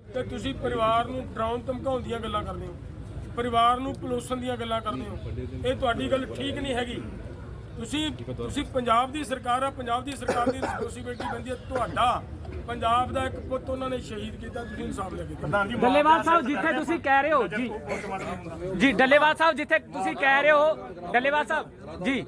ਤੇ ਤੁਸੀਂ ਪਰਿਵਾਰ ਨੂੰ ਡਰਾਉਣ ਧਮਕਾਉਣ ਦੀਆਂ ਗੱਲਾਂ ਕਰਦੇ ਹੋ। ਪਰਿਵਾਰ ਨੂੰ ਪਲੋਸਣ ਦੀਆਂ ਗੱਲਾਂ ਕਰਦੇ ਹੋ। ਇਹ ਤੁਹਾਡੀ ਗੱਲ ਠੀਕ ਨਹੀਂ ਹੈਗੀ। ਤੁਸੀਂ ਤੁਸੀਂ ਪੰਜਾਬ ਦੀ ਸਰਕਾਰ ਆ ਪੰਜਾਬ ਦੀ ਸਰਕਾਰ ਦੀ ਰਿਸਪੌਂਸਿਬਿਲਟੀ ਬਣਦੀ ਹੈ। ਤੁਹਾਡਾ ਪੰਜਾਬ ਦਾ ਇੱਕ ਪੁੱਤ ਉਹਨਾਂ ਨੇ ਸ਼ਹੀਦ ਕੀਤਾ ਤੁਸੀਂ ਇਨਸਾਫ ਲੈ ਕੇ। ਡੱਲੇਵਾਲ ਸਾਹਿਬ ਜਿੱਥੇ ਤੁਸੀਂ ਕਹਿ ਰਹੇ ਹੋ ਜੀ। ਜੀ ਡੱਲੇਵਾਲ ਸਾਹਿਬ ਜਿੱਥੇ ਤੁਸੀਂ ਕਹਿ ਰਹੇ ਹੋ ਡੱਲੇਵਾਲ ਸਾਹਿਬ ਜੀ।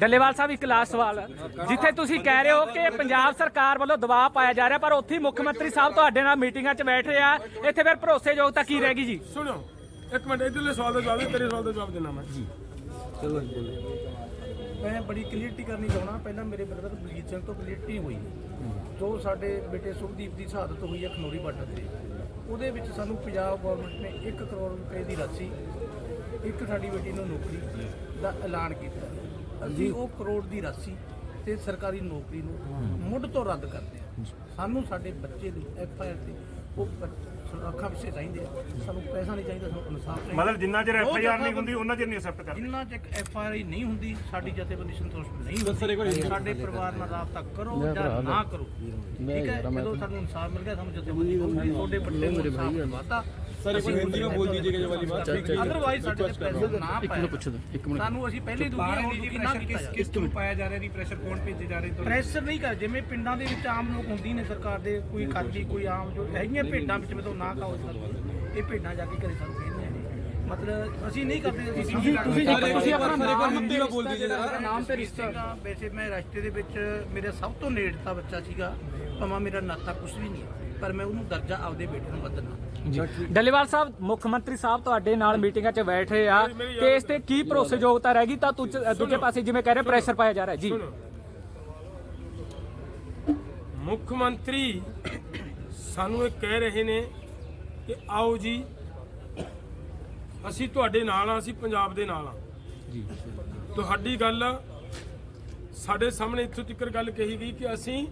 ਡੱਲੇਵਾਲ ਸਾਹਿਬ ਇੱਕ ਲਾਸਟ ਸਵਾਲ। ਜਿੱਥੇ ਤੁਸੀਂ ਕਹਿ ਰਹੇ ਹੋ ਕਿ ਪੰਜਾਬ ਸਰਕਾਰ ਵੱਲੋਂ ਦਬਾਅ ਪਾਇਆ ਜਾ ਰਿਹਾ ਪਰ ਉੱਥੇ ਹੀ ਮੁੱਖ ਮੰਤਰੀ ਸਾਹਿਬ ਤੁਹਾਡੇ ਨਾਲ ਮੀਟਿੰਗਾਂ 'ਚ ਬੈਠ ਰਹੇ। ਆ ਇੱਥੇ ਫਿਰ ਭਰੋਸੇਯੋਗਤਾ ਕੀ ਰਹਿ ਗਈ ਜੀ? ਸੁਣੋ ਇੱਕ ਮਿੰਟ ਇਧਰਲੇ ਸਵਾਲ ਦਾ ਜਵਾਬ ਦੇ ਤੇਰੇ ਸਵਾਲ ਦਾ ਜਵਾਬ ਦੇਣਾ ਮੈਂ। ਮੈਂ ਬੜੀ ਕਲੀਅਰਟੀ ਕਰਨੀ ਚਾਹਣਾ ਪਹਿਲਾਂ ਮੇਰੇ ਬ੍ਰਦਰ ਬਲਜੀਤ ਸਿੰਘ ਤੋਂ ਕਲੀਅਰਟੀ ਹੋਈ। ਜੋ ਸਾਡੇ ਬੇਟੇ ਸੁਖਦੀਪ ਦੀ ਸ਼ਹਾਦਤ ਹੋਈ ਹੈ ਖਨੋਰੀ ਬਾਰਡਰ ਤੇ ਉਹਦੇ ਵਿੱਚ ਸਾਨੂੰ ਪੰਜਾਬ ਗਵਰਨਮੈਂਟ ਨੇ 1 ਕਰੋੜ ਰੁਪਏ ਦੀ ਰਾਸ਼ੀ ਇੱਕ ਸਾਡੀ ਬੇਟੀ ਨੂੰ ਨੌਕਰੀ ਦਾ ਐਲਾਨ ਕੀਤਾ। ਅਸੀਂ ਉਹ ਕਰੋੜ ਦੀ ਰਾਸ਼ੀ ਤੇ ਸਰਕਾਰੀ ਨੌਕਰੀ ਨੂੰ ਮੁੱਢ ਤੋਂ ਰੱਦ ਕਰਦੇ ਹਾਂ। ਸਾਨੂੰ ਸਾਡੇ ਬੱਚੇ ਦੀ ਐਫ ਆਈ ਆਰ ਤੇ ਉਹ ਅੱਖਾਂ ਪਿੱਛੇ ਚਾਹੀਦੇ ਆ। ਸਾਨੂੰ ਪੈਸਾ ਨਹੀਂ ਚਾਹੀਦਾ ਸਾਨੂੰ ਇਨਸਾਫ ਚਾਹੀਦਾ। ਮਤਲਬ ਜਿੰਨਾ ਚਿਰ ਐਫ ਆਈ ਆਰ ਨਹੀਂ ਹੁੰਦੀ ਉਹਨਾਂ ਚਿਰ ਨਹੀਂ ਐਕਸੈਪਟ ਕਰਦੇ। ਜਿੰਨਾ ਚਿਰ ਐਫ ਆਈ ਆਰ ਨਹੀਂ ਹੁੰਦੀ ਸਾਡੀ ਜਥੇਬੰਦੀ ਸੰਤੁਸ਼ਟ ਨਹੀਂ ਹੁੰਦੀ। ਸਾਡੇ ਪਰਿਵਾਰ ਨਾਲ ਰਾਬਤਾ ਕਰੋ ਜਾਂ ਨਾ ਕਰੋ। ਠੀਕ ਹੈ? ਜਦੋਂ ਸਾਨੂੰ ਇਨਸਾਫ ਮਿਲ ਗਿਆ ਸਾਨੂੰ ਜਥੇਬੰਦੀ ਹੋਊਗੀ ਤੁਹਾਡੇ ਬੱਚੇ ਨੂੰ ਇਨਸਾਫ ਦਿਵਾਤਾ ਸਰ ਇੱਕ ਹਿੰਦੀ ਵਿੱਚ ਬੋਲ ਦੀਜੀਏ ਇਹ ਵਾਲੀ ਬਾਤ। ਅਦਰਵਾਈਜ਼ ਸਾਡੇ ਤੇ ਪ੍ਰੈਸ਼ਰ ਨਾ ਪਾਇਆ। ਇੱਕ ਮਿੰਟ। ਸਾਨੂੰ ਅਸੀਂ ਪਹਿਲੇ ਦੁਨੀਆ ਹੋ ਦੁਖੀ ਨਾ ਕੀਤਾ ਜਾਵੇ। ਕਿਸ ਤੋਂ ਪਾਇਆ ਜਾ ਰਿਹਾ ਨਹੀਂ ਪ੍ਰੈਸ਼ਰ ਕੌਣ ਭੇਜੇ ਜਾ ਰਹੇ ਤੁਹਾਨੂੰ ਪ੍ਰੈਸ਼ਰ ਨਹੀਂ ਕਰ ਜਿਵੇਂ ਪਿੰਡਾਂ ਦੇ ਵਿੱਚ ਆਮ ਲੋਕ ਹੁੰਦੀ ਨੇ ਸਰਕਾਰ ਦੇ ਕੋਈ ਖਾਦੀ ਕੋਈ ਆਮ ਜੋ ਹੈਗੀਆਂ ਭੇਡਾਂ ਵਿੱਚ ਨਾ ਇਹ ਜਾ ਕੇ ਸਾਨੂੰ ਮਤਲਬ ਅਸੀਂ ਨਹੀਂ ਕਰਦੇ ਤੁਸੀਂ ਤੁਸੀਂ ਤੁਸੀਂ ਆਪਣਾ ਨਾਮ ਹਿੰਦੀ ਵਿੱਚ ਬੋਲ ਦੀਜੀਏ ਨਾਮ ਤੇ ਰਿਸ਼ਤਾ ਵੈਸੇ ਮੈਂ ਰਸਤੇ ਦੇ ਵਿੱਚ ਮੇਰਾ ਸਭ ਤੋਂ ਨੇੜਤਾ ਬੱਚਾ ਸੀਗਾ। ਭਾਵੇਂ ਮੇਰਾ ਨਾਤਾ ਕੁਝ ਵੀ ਨਹੀਂ ਹੈ, ਪਰ ਮੈਂ ਉਹਨੂੰ ਦਰਜਾ ਆਪਦੇ ਬੇਟੇ ਨੂੰ ਬਦਲਣਾ ਡੱਲੇਵਾਲ ਸਾਹਿਬ ਮੁੱਖ ਮੰਤਰੀ ਸਾਹਿਬ ਤੁਹਾਡੇ ਨਾਲ ਮੀਟਿੰਗਾਂ 'ਚ ਬੈਠ ਰਹੇ ਆ ਤੇ ਇਸ ਤੇ ਕੀ ਭਰੋਸੇਯੋਗਤਾ ਰਹਿ ਗਈ ਤਾਂ ਦੂਜੇ ਦੂਜੇ ਪਾਸੇ ਜਿਵੇਂ ਕਹਿ ਰਹੇ ਪ੍ਰੈਸ਼ਰ ਪਾਇਆ ਜਾ ਰਿਹਾ ਜੀ। ਸੁਣੋ। ਮੁੱਖ ਮੰਤਰੀ ਸਾਨੂੰ ਇਹ ਕਹਿ ਰਹੇ ਨੇ ਕਿ ਆਓ ਜੀ ਅਸੀਂ ਤੁਹਾਡੇ ਨਾਲ ਆ ਅਸੀਂ ਪੰਜਾਬ ਦੇ ਨਾਲ ਆ ਜੀ। ਤੁਹਾਡੀ ਗੱਲ ਸਾਡੇ ਸਾਹਮਣੇ ਇੱਥੋਂ ਤੱਕ ਗੱਲ ਕਹੀ ਗਈ ਕਿ ਅਸੀਂ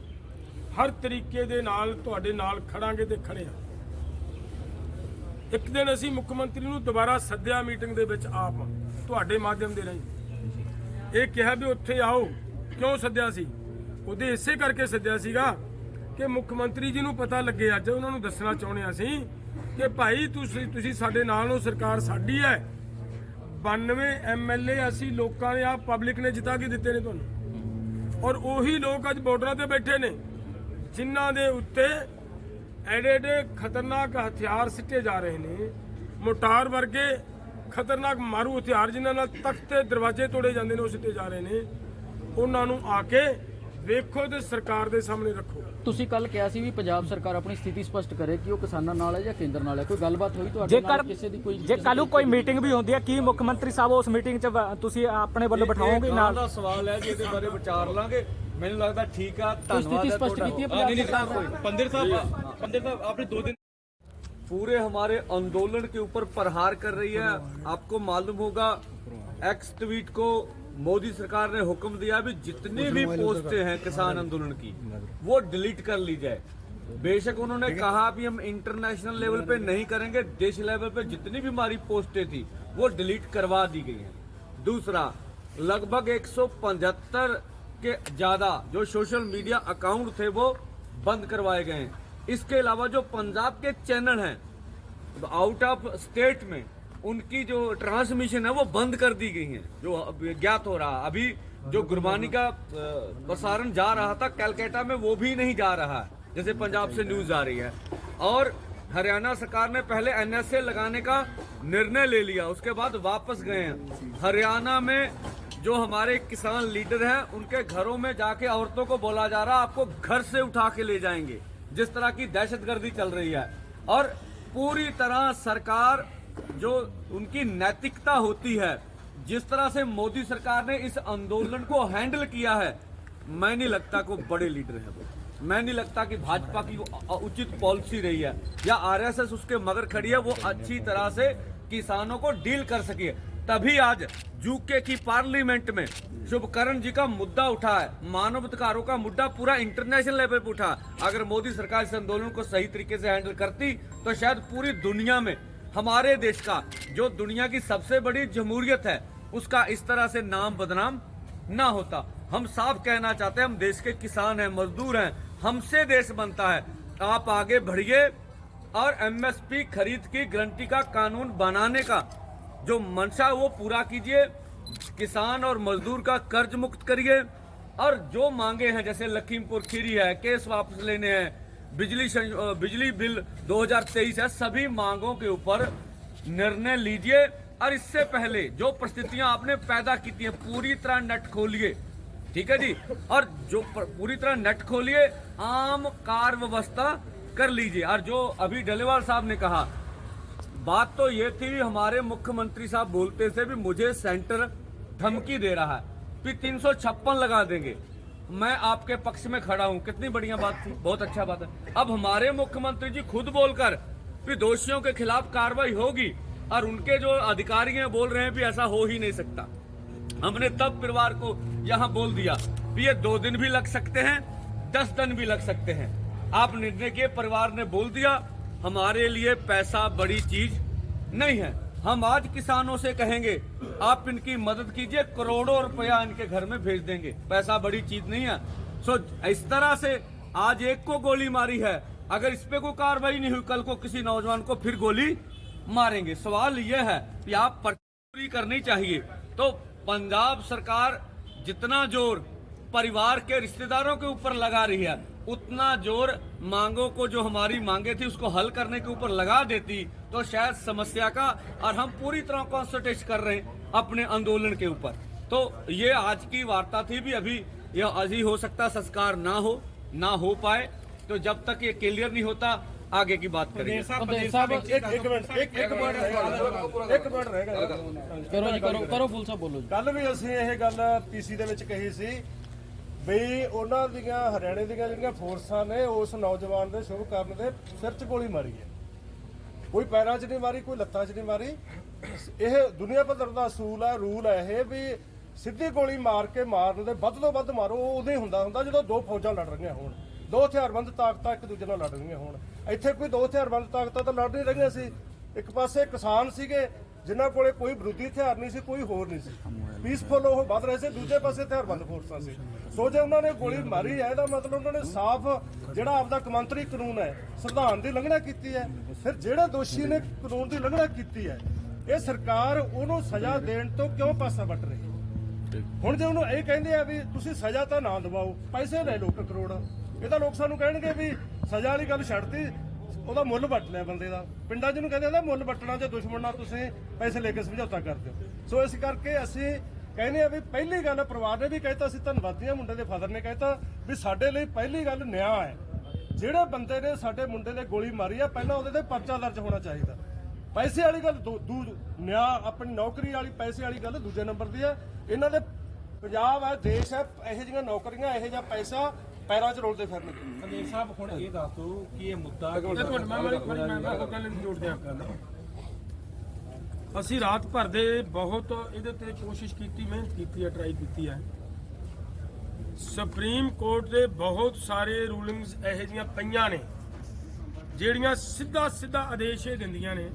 ਹਰ ਤਰੀਕੇ ਦੇ ਨਾਲ ਤੁਹਾਡੇ ਨਾਲ ਖੜਾਂਗੇ ਤੇ ਖੜੇ ਹਾਂ। ਇੱਕ ਦਿਨ ਅਸੀਂ ਮੁੱਖ ਮੰਤਰੀ ਨੂੰ ਦੁਬਾਰਾ ਸੱਦਿਆ ਮੀਟਿੰਗ ਦੇ ਵਿੱਚ ਆਪ, ਤੁਹਾਡੇ ਮਾਧਿਅਮ ਦੇ ਰਾਹੀਂ। ਇਹ ਕਿਹਾ ਵੀ ਉੱਥੇ ਆਓ। ਕਿਉਂ ਸੱਦਿਆ ਸੀ? ਉਹਦੇ ਇਸੇ ਕਰਕੇ ਸੱਦਿਆ ਸੀਗਾ ਕਿ ਮੁੱਖ ਮੰਤਰੀ ਜੀ ਨੂੰ ਪਤਾ ਲੱਗੇ, ਅੱਜ ਉਹਨਾਂ ਨੂੰ ਦੱਸਣਾ ਚਾਹੁੰਦੇ ਹਾਂ ਅਸੀਂ ਕਿ ਭਾਈ ਤੁਸੀਂ ਤੁਸੀਂ ਸਾਡੇ ਨਾਲ ਹੋ, ਸਰਕਾਰ ਸਾਡੀ ਹੈ। 92 ਐਮਐਲਏ ਅਸੀਂ ਲੋਕਾਂ ਨੇ ਆ ਪਬਲਿਕ ਨੇ ਜਿਤਾ ਕੇ ਦਿੱਤੇ ਨੇ ਤੁਹਾਨੂੰ। ਔਰ ਉਹੀ ਲੋਕ ਅੱਜ ਬਾਰਡਰਾਂ ਤੇ ਬੈਠੇ ਨੇ। ਜਿਨ੍ਹਾਂ ਦੇ ਉੱਤੇ ਐਡੇ ਐਡੇ ਖਤਰਨਾਕ ਹਥਿਆਰ ਸਿੱਟੇ ਜਾ ਰਹੇ ਨੇ ਮੋਟਾਰ ਵਰਗੇ ਖਤਰਨਾਕ ਮਾਰੂ ਹਥਿਆਰ ਜਿਨ੍ਹਾਂ ਨਾਲ ਤਖਤ ਤੇ ਦਰਵਾਜ਼ੇ ਤੋੜੇ ਜਾਂਦੇ ਨੇ ਉਹ ਸਿੱਟੇ ਜਾ ਰਹੇ ਨੇ। ਉਹਨਾਂ ਨੂੰ ਆ ਕੇ ਵੇਖੋ ਤੇ ਸਰਕਾਰ ਦੇ ਸਾਹਮਣੇ ਰੱਖੋ। ਤੁਸੀਂ ਕੱਲ ਕਿਹਾ ਸੀ ਵੀ ਪੰਜਾਬ ਸਰਕਾਰ ਆਪਣੀ ਸਥਿਤੀ ਸਪਸ਼ਟ ਕਰੇ ਕਿ ਉਹ ਕਿਸਾਨਾਂ ਨਾਲ ਹੈ ਜਾਂ ਕੇਂਦਰ ਨਾਲ ਹੈ। ਕੋਈ ਗੱਲਬਾਤ ਹੋਈ ਤੁਹਾਡੇ ਨਾਲ? ਜੇਕਰ ਕਿਸੇ ਦੀ ਕੋਈ ਜੇ ਕੱਲ੍ਹ ਨੂੰ ਕੋਈ ਮੀਟਿੰਗ ਵੀ ਹੁੰਦੀ ਹੈ ਕੀ ਮੁੱਖ ਮੰਤਰੀ ਸਾਹਿਬ ਉਸ ਮੀਟਿੰਗ 'ਚ ਤੁਸੀਂ ਆਪਣੇ ਵੱਲੋਂ ਬਿਠਾਓਗੇ ਨਾਲ? ਦਾ ਸਵਾਲ ਹੈ ਜੀ ਇਹਦੇ ਬਾਰੇ ਵਿਚਾਰ ਲਾਂਗੇ। ਮੈਨੂੰ ਲੱਗਦਾ ਠੀਕ ਆ ਕੋਈ ਸਥਿਤੀ ਸਪਸ਼ਟ ਕੀਤੀ ਹੈ ਪੰਜਾਬ ਸਰਕਾਰ पंदिर साहब पंदिर साहब आपने दो दिन पूरे हमारे आंदोलन के ऊपर प्रहार कर रही है आपको मालूम होगा एक्स ट्वीट को मोदी सरकार ने हुक्म दिया भी जितनी भी पोस्टें हैं किसान आंदोलन की वो डिलीट कर ली जाए बेशक उन्होंने कहा भी हम इंटरनेशनल लेवल पे नहीं करेंगे देश लेवल पे जितनी भी हमारी पोस्टें थी वो डिलीट करवा दी गई हैं दूसरा लगभग 175 के ज़्यादा जो सोशल मीडिया अकाउंट थे वो बंद करवाए गए हैं। इसके अलावा जो पंजाब के चैनल हैं आउट ऑफ़ स्टेट में, उनकी जो ट्रांसमिशन है वो बंद कर दी गई है। जो ज्ञात हो रहा, अभी जो गुरबानी का प्रसारण जा रहा था कैलकाटा में, वो भी नहीं जा रहा है, जैसे पंजाब से न्यूज़ आ रही है। और हरियाणा सरकार ने पहले एनएसए लगाने का निर्णय ले लिया, उसके बाद वापस गए हैं। हरियाणा में जो हमारे किसान लीडर हैं, उनके घरों में जाके औरतों को बोला जा रहा, आपको घर से उठा के ले जाएँगे, जिस तरह की दहशतगर्दी चल रही है। और पूरी तरह सरकार जो उनकी नैतिकता होती है, जिस तरह से मोदी सरकार ने इस आंदोलन को हैंडल किया है, मैं नहीं लगता को बड़े लीडर है वो। मैं नहीं लगता कि भाजपा की उचित पॉलिसी रही है, या आरएसएस उसके मगर खड़ी है, वो अच्छी तरह से किसानों को डील कर सकी है। तभी आज यूके की पार्लियामेंट में शुभकरण जी का मुद्दा उठा है। मानव अधिकारों का मुद्दा पूरा इंटरनेशनल लेवल पे उठा। अगर मोदी सरकार इस आंदोलन को सही तरीके से हैंडल करती तो शायद पूरी दुनिया में, हमारे देश का, जो दुनिया की सबसे बड़ी जमहूरियत है, उसका इस तरह से नाम बदनाम ना होता। हम साफ़ कहना चाहते हैं, हम देश के किसान हैं, मजदूर हैं, हमसे देश बनता है। आप आगे बढ़िए और एमएसपी खरीद की गारंटी का कानून बनाने का जो मंशा वो पूरा कीजिए, किसान और मजदूर का कर्ज मुक्त करिए, और जो मांगे हैं, जैसे लखीमपुर खीरी है, केस वापस लेने हैं, बिजली बिजली बिल 2023 है, सभी मांगों के ऊपर निर्णय लीजिए, और इससे पहले जो परिस्थितियाँ आपने पैदा की थी, पूरी तरह नट खोलिए, ठीक है जी? और जो पूरी तरह नट खोलिए, आम कार व्यवस्था कर लीजिए। और जो अभी डलेवाल साहब ने कहा बात तो ये थी, हमारे मुख्यमंत्री साहब बोलते थे भी मुझे सेंटर धमकी दे रहा है, भी तीन लगा देंगे। मैं आपके पक्ष में खड़ा हूँ। कितनी बढ़िया बात थी, बहुत अच्छा बात है। अब हमारे मुख्यमंत्री जी खुद बोलकर भी दोषियों के खिलाफ कार्रवाई होगी और उनके जो अधिकारी हैं, बोल रहे हैं भी ऐसा हो ही नहीं सकता। हमने तब परिवार को यहाँ बोल दिया, भी ये दो दिन भी लग सकते हैं, दस दिन भी लग सकते हैं। आप निर्णय किए, परिवार ने बोल दिया हमारे लिए पैसा बड़ी चीज़ नहीं है। हम आज किसानों से कहेंगे, आप इनकी मदद कीजिए, करोड़ों रुपया इनके घर में भेज देंगे। पैसा बड़ी चीज़ नहीं है। सो इस तरह से आज एक को गोली मारी है। अगर इस पे कोई कार्रवाई नहीं हुई, कल को किसी नौजवान को फिर गोली मारेंगे। सवाल यह है कि आप पूरी करनी चाहिए। तो पंजाब सरकार जितना ज़ोर परिवार के रिश्तेदारों के ऊपर लगा रही है उतना जोर मांगों को जो हमारी मांगे थी उसको हल करने के ऊपर लगा देती तो शायद समस्या का और हम पूरी तरह कॉन्सेंट्रेट कर रहे हैं अपने आंदोलन के ऊपर तो ये आज की वार्ता थी भी अभी यह अभी हो सकता संस्कार ना हो ना हो पाए तो जब तक ये क्लियर नहीं होता आगे की बात करेंगे ਪੰਦੇਰ ਸਾਹਿਬ ਇੱਕ ਇੱਕ ਮਿੰਟ ਇੱਕ ਇੱਕ ਮਿੰਟ ਰਹੇਗਾ ਇੱਕ ਮਿੰਟ ਰਹੇਗਾ ਕਰੋ ਜੀ ਕਰੋ ਕਰੋ ਫੁੱਲ ਸਾਹਿਬ ਬੋਲੋ ਜੀ ਕੱਲ ਵੀ ਅਸੀਂ ਇਹ ਗੱਲ ਪੀਸੀ ਦੇ ਵਿੱਚ ਕਹੀ ਸੀ ਬਈ ਉਹਨਾਂ ਦੀਆਂ, ਹਰਿਆਣੇ ਦੀਆਂ ਜਿਹੜੀਆਂ ਫੋਰਸਾਂ ਨੇ, ਉਸ ਨੌਜਵਾਨ ਦੇ ਸ਼ੁਭ ਕਰਨ ਦੇ ਸਿਰ 'ਚ ਗੋਲੀ ਮਾਰੀ ਹੈ। ਕੋਈ ਪੈਰਾਂ 'ਚ ਨਹੀਂ ਮਾਰੀ, ਕੋਈ ਲੱਤਾਂ 'ਚ ਨਹੀਂ ਮਾਰੀ। ਇਹ ਦੁਨੀਆ ਪੱਧਰ ਦਾ ਅਸੂਲ ਹੈ, ਰੂਲ ਹੈ ਇਹ ਵੀ ਸਿੱਧੀ ਗੋਲੀ ਮਾਰ ਕੇ ਮਾਰਨ ਦੇ ਵੱਧ ਤੋਂ ਵੱਧ ਮਾਰੋ, ਉਹ ਉਦੋਂ ਹੀ ਹੁੰਦਾ ਹੁੰਦਾ ਜਦੋਂ ਦੋ ਫੌਜਾਂ ਲੜ ਰਹੀਆਂ ਹੋਣ। ਦੋ ਹਥਿਆਰਬੰਦ ਤਾਕਤਾਂ ਇੱਕ ਦੂਜੇ ਨਾਲ ਲੜ ਰਹੀਆਂ ਹੋਣ। ਇੱਥੇ ਕੋਈ ਦੋ ਹਥਿਆਰਬੰਦ ਤਾਕਤਾਂ ਤਾਂ ਲੜ ਨਹੀਂ ਰਹੀਆਂ ਸੀ। ਇੱਕ ਪਾਸੇ ਕਿਸਾਨ ਸੀਗੇ ਜਿਨ੍ਹਾਂ ਕੋਲੇ ਕੋਈ ਵਿਰੋਧੀ ਹਥਿਆਰ ਨਹੀਂ ਸੀ, ਕੋਈ ਹੋਰ ਨਹੀਂ ਸੀ। ਪੀਸਫੁਲ ਉਹ ਵੱਧ ਰਹੇ ਸੀ, ਦੂਜੇ ਪਾਸੇ ਹਥਿਆਰਬੰਦ ਫੋਰਸਾਂ ਸੀ। ਸੋ ਜੇ ਉਹਨਾਂ ਨੇ ਗੋਲੀ ਮਾਰੀ ਹੈ, ਇਹਦਾ ਮਤਲਬ ਉਹਨਾਂ ਨੇ ਸਾਫ਼ ਜਿਹੜਾ ਆਪਦਾ ਕਮੰਤਰੀ ਕਾਨੂੰਨ ਹੈ, ਸੰਵਿਧਾਨ ਦੀ ਉਲੰਘਣਾ ਕੀਤੀ ਹੈ। ਫਿਰ ਜਿਹੜੇ ਦੋਸ਼ੀ ਨੇ ਕਾਨੂੰਨ ਦੀ ਲੰਘਣਾ ਕੀਤੀ ਹੈ, ਇਹ ਸਰਕਾਰ ਉਹਨੂੰ ਸਜ਼ਾ ਦੇਣ ਤੋਂ ਕਿਉਂ ਪਾਸਾ ਵੱਟ ਰਹੀ ਹੈ? ਹੁਣ ਜੇ ਉਹਨੂੰ ਇਹ ਕਹਿੰਦੇ ਆ ਵੀ ਤੁਸੀਂ ਸਜ਼ਾ ਤਾਂ ਨਾ ਦਿਵਾਓ, ਪੈਸੇ ਲੈ ਲਓ ਕਰੋੜ। ਇਹ ਤਾਂ ਲੋਕ ਸਾਨੂੰ ਕਹਿਣਗੇ ਵੀ ਸਜ਼ਾ ਵਾਲੀ ਗੱਲ ਛੱਡਤੀ ਉਹਦਾ ਮੁੱਲ ਵੱਟ ਲਿਆ ਬੰਦੇ ਦਾ। ਪਿੰਡਾਂ 'ਚ ਨੂੰ ਕਹਿੰਦੇ ਉਹਦਾ ਮੁੱਲ ਵੱਟਣਾ ਜੇ ਦੁਸ਼ਮਣ ਨਾਲ ਤੁਸੀਂ ਪੈਸੇ ਲੈ ਕੇ ਸਮਝੌਤਾ ਕਰਦੇ ਹੋ। ਸੋ ਇਸ ਕਰਕੇ ਅਸੀਂ ਕਹਿੰਦੇ ਆ ਵੀ ਪਹਿਲੀ ਗੱਲ ਪਰਿਵਾਰ ਨੇ ਵੀ ਕਹਿਤਾ ਸੀ ਧੰਨਵਾਦੀਆਂ ਮੁੰਡੇ ਦੇ ਫਾਦਰ ਨੇ ਕਹਿਤਾ ਵੀ ਸਾਡੇ ਲਈ ਪਹਿਲੀ ਗੱਲ ਨਿਆਂ ਹੈ। ਜਿਹੜੇ ਬੰਦੇ ਨੇ ਸਾਡੇ ਮੁੰਡੇ ਦੇ ਗੋਲੀ ਮਾਰੀ ਆ, ਪਹਿਲਾਂ ਉਹਦੇ ਤੇ ਪਰਚਾ ਦਰਜ ਹੋਣਾ ਚਾਹੀਦਾ। ਪੈਸੇ ਵਾਲੀ ਗੱਲ ਦੂ, ਦੂ- ਨਿਆਂ, ਆਪਣੀ ਨੌਕਰੀ ਵਾਲੀ, ਪੈਸੇ ਵਾਲੀ ਗੱਲ ਦੂਜੇ ਨੰਬਰ ਦੀ ਹੈ ਇਹਨਾਂ ਦੇ ਪੰਜਾਬ ਹੈ, ਦੇਸ਼ ਹੈ, ਇਹੋ ਜਿਹੀਆਂ ਨੌਕਰੀਆਂ, ਇਹੋ ਜਿਹਾ ਪੈਸਾ ਪੈਰਾਂ 'ਚ ਰੋਲਦੇ ਫਿਰਨਗੇ ਸੰਦੀਪ ਸਾਹਿਬ ਹੁਣ ਇਹ ਦੱਸ ਦਿਓ ਕਿ ਇਹ ਮੁੱਦਾ ਦਿਆਂ ਅਸੀਂ ਰਾਤ ਭਰ ਦੇ ਬਹੁਤ ਇਹਦੇ ਤੇ ਕੋਸ਼ਿਸ਼ ਕੀਤੀ ਮਿਹਨਤ ਕੀਤੀ ਹੈ ਟਰਾਈ ਕੀਤੀ ਹੈ। ਸੁਪਰੀਮ ਕੋਰਟ ਦੇ ਬਹੁਤ ਸਾਰੇ ਰੂਲਿੰਗਸ ਇਹੋ ਜਿਹੀਆਂ ਪਈਆਂ ਨੇ ਜਿਹੜੀਆਂ ਸਿੱਧਾ ਸਿੱਧਾ ਆਦੇਸ਼ ਇਹ ਦਿੰਦੀਆਂ ਨੇ